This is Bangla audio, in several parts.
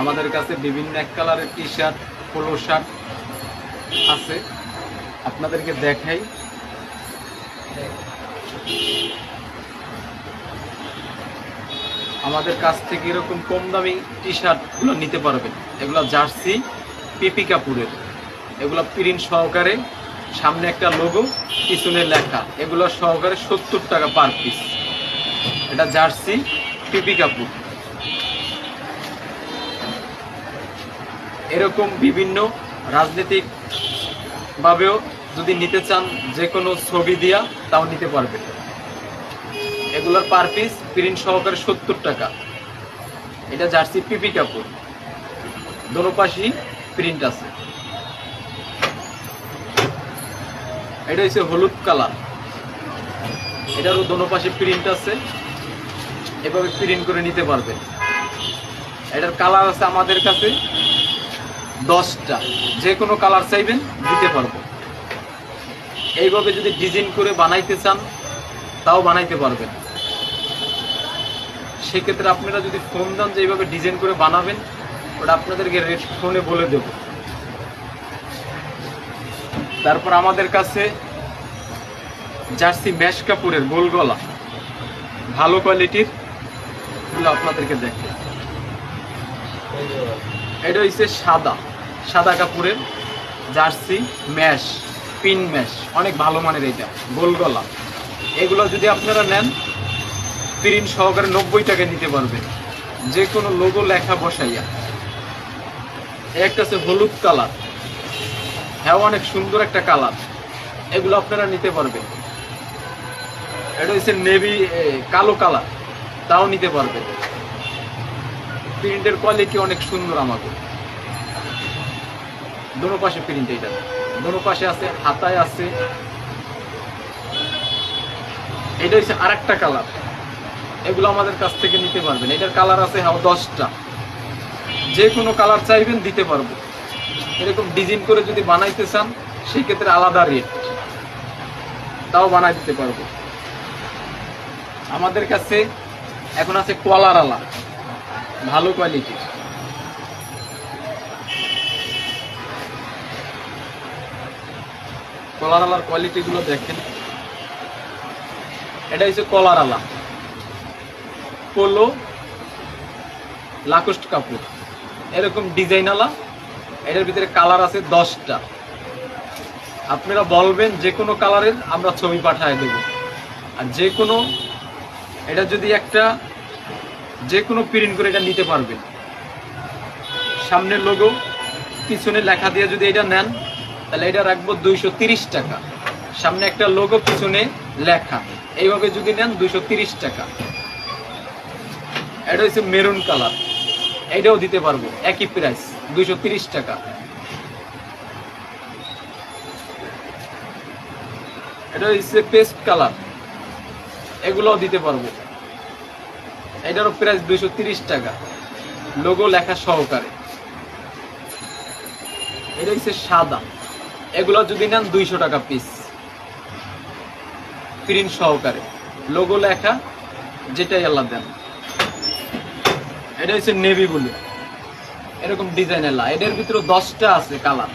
আমাদের কাছে বিভিন্ন এক কালারের টি শার্ট পোলো শার্ট আছে। আপনাদেরকে দেখাই। আমাদের কাছ থেকে এরকম কম দামি টি শার্টগুলো নিতে পারবেন। এগুলো জার্সি, পিপি কাপুরের। এগুলো প্রিন্ট সহকারে সামনে একটা লোগো পিছনে লেখা। এগুলো সহকারে সত্তর টাকা পার পিস এটা জার্সি, পিপি কাপুর। এরকম বিভিন্ন রাজনৈতিক ভাবেও যদি নিতে চান যে কোনো ছবি দিয়া, তাও নিতে পারবেন। এগুলোর পার পিস প্রিন্ট সহকারে সত্তর টাকা। এটা জার্সি পিপি কাপড়। দোনো পাশেই প্রিন্ট আছে। এটা হচ্ছে হলুদ কালার। এটারও দোনো পাশে প্রিন্ট আছে। এভাবে প্রিন্ট করে নিতে পারবেন। এটার কালার আছে আমাদের কাছে। দশটা, যে কোনো কালার চাইবেন, দিতে পারব। এইভাবে যদি ডিজাইন করে বানাইতে চান, তাও বানাইতে পারবেন। সেক্ষেত্রে আপনারা যদি ফোন দেন যে এইভাবে ডিজাইন করে বানাবেন, ওটা আপনাদেরকে রেট ফোনে বলে দেব। তারপর আমাদের কাছে জার্সি ম্যাশ কাপড়ের গোল গলা। ভালো কোয়ালিটির আপনাদেরকে দেখে এটা হচ্ছে সাদা সাদা কাপড়ের জার্সি, ম্যাশ, পিন ম্যাশ, অনেক ভালো মানের এটা, গোল গলা। এগুলো যদি আপনারা নেন, প্রিন্ট সহকারে নব্বই টাকা নিতে পারবেন। যে কোনো লোগো লেখা বসাইয়া। একটা আছে হলুদ কালার। হ্যাঁ অনেক সুন্দর একটা কালার। এগুলো আপনারা নিতে পারবেন। এটা হচ্ছে নেভি কালো কালার। তাও নিতে পারবেন। প্রিন্টের কোয়ালিটি অনেক সুন্দর আমাকে দোনো পাশে প্রিন্ট এটা দোনো পাশে আছে, হাতায় আছে। এটা হচ্ছে আরেকটা কালার এগুলো আমাদের কাছ থেকে নিতে পারবেন। এটার কালার আছে হ্যাঁ দশটা। যে কোনো কালার চাইবেন দিতে পারব। এরকম ডিজাইন করে যদি বানাইতে চান সেই ক্ষেত্রে আলাদা রেট তাও বানাই দিতে পারব। আমাদের কাছে এখন আছে কলার আলা। ভালো কোয়ালিটির কলার আলার কোয়ালিটিগুলো দেখেন। এটা হচ্ছে কলার আলা। পোলো লাকোস্ট কাপড়। এরকম ডিজাইন আলা। এটার ভিতরে কালার আছে দশটা। আপনারা বলবেন যে কোনো কালারের আমরা ছবি পাঠায় দেব। আর যে কোনো, এটা যদি একটা যে কোনো প্রিন্ট করে এটা নিতে পারবেন সামনের লোগো পিছনে লেখা দিয়ে যদি এটা নেন, তাহলে এটা রাখব দুইশো টাকা। সামনে একটা লোগো পিছনে লেখা। এইভাবে যদি নেন, দুইশো টাকা। এটা হচ্ছে মেরুন কালার এটাও দিতে পারব, একই প্রাইস দুইশো টাকা। এটা হচ্ছে পেস্ট কালার এগুলোও দিতে পারব। এটারও প্রাইস দুইশো টাকা। লোগো লেখা সহকারে। এটা হচ্ছে সাদা। এগুলো যদি নেন দুইশো টাকা পিস প্রিন্ট সহকারে। লোগো লেখা যেটাই আল্লাহ দেন। এটা হচ্ছে নেভি ব্লু এরকম ডিজাইনের লা এটার ভিতরে দশটা আছে কালার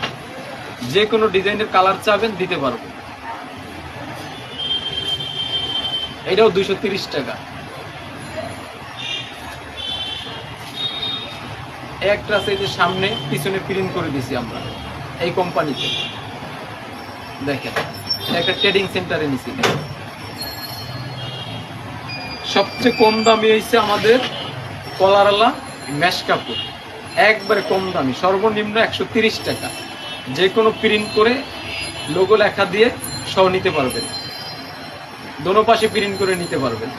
যে কোনো ডিজাইনের কালার চাবেন, দিতে পারব এটাও দুইশো টাকা। একটা আছে যে সামনে, পিছনে প্রিন্ট করে দিছি আমরা, এই কোম্পানিতে দেখেন, একটা ট্রেডিং সেন্টারে নিছি। সবচেয়ে কম দামি হয়েছে আমাদের কলারালা ম্যাশ কাপড়। একবারে কম দামি, সর্বনিম্ন একশো টাকা। যে কোনো প্রিন্ট করে লোগো লেখা দিয়ে সহ নিতে পারবেন। দোনো পাশে প্রিন্ট করে নিতে পারবেন।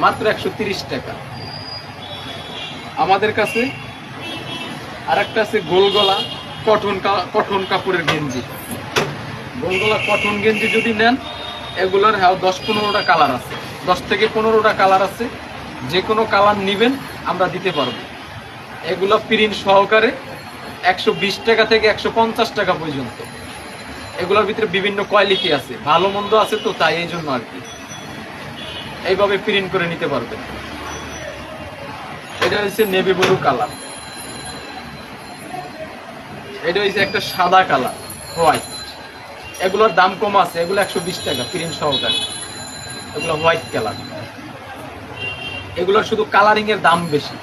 মাত্র একশো টাকা। আমাদের কাছে আর একটা আছে গোলগলা কটন কটন কাপড়ের গেঞ্জি। গোলগলা কটন গেঞ্জি যদি নেন, এগুলোর হ্যাঁ দশ পনেরোটা কালার আছে। দশ থেকে পনেরোটা কালার আছে। যে কোনো কালার নেবেন, আমরা দিতে পারব। এগুলো প্রিন্ট সহকারে একশো বিশ টাকা থেকে একশো পঞ্চাশ টাকা পর্যন্ত। এগুলোর ভিতরে বিভিন্ন কোয়ালিটি আছে। ভালো মন্দ আছে তো, তাই এই জন্য আর কি। এইভাবে প্রিন্ট করে নিতে পারবেন। এটা হচ্ছে নেভি ব্লু কালার এটা হচ্ছে একটা সাদা কালার হোয়াইট এগুলোর দাম কম আছে, এগুলো একশো বিশ টাকা প্রিন্ট সহকারে। এগুলো হোয়াইট কালার এগুলোর শুধু কালারিং এর দাম বেশি,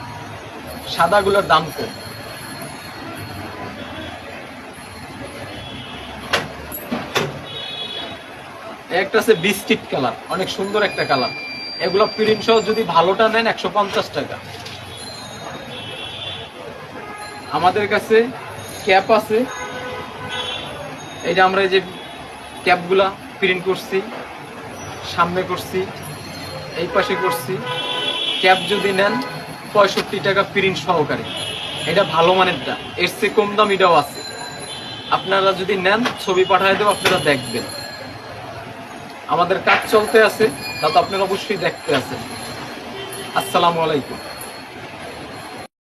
সাদাগুলোর দাম কম। একটা আছে বিস্কিট কালার অনেক সুন্দর একটা কালার এগুলো প্রিন্ট সহ যদি ভালোটা নেন একশো পঞ্চাশ টাকা। আমাদের কাছে ক্যাপ আছে। যে আমরা এই যে ক্যাপগুলা প্রিন্ট করছি, সামনে করছি, এই পাশে করছি। ক্যাপ যদি নেন, পঁয়ষট্টি টাকা প্রিন্ট সহকারে। এটা ভালো মানেরটা এর চেয়ে কম দাম এটাও আছে। আপনারা যদি নেন, ছবি পাঠায় দেবো, আপনারা দেখবেন। আমাদের কাজ চলতে আছে, তা তো আপনারা অবশ্যই দেখতে আছেন। আসসালামু আলাইকুম।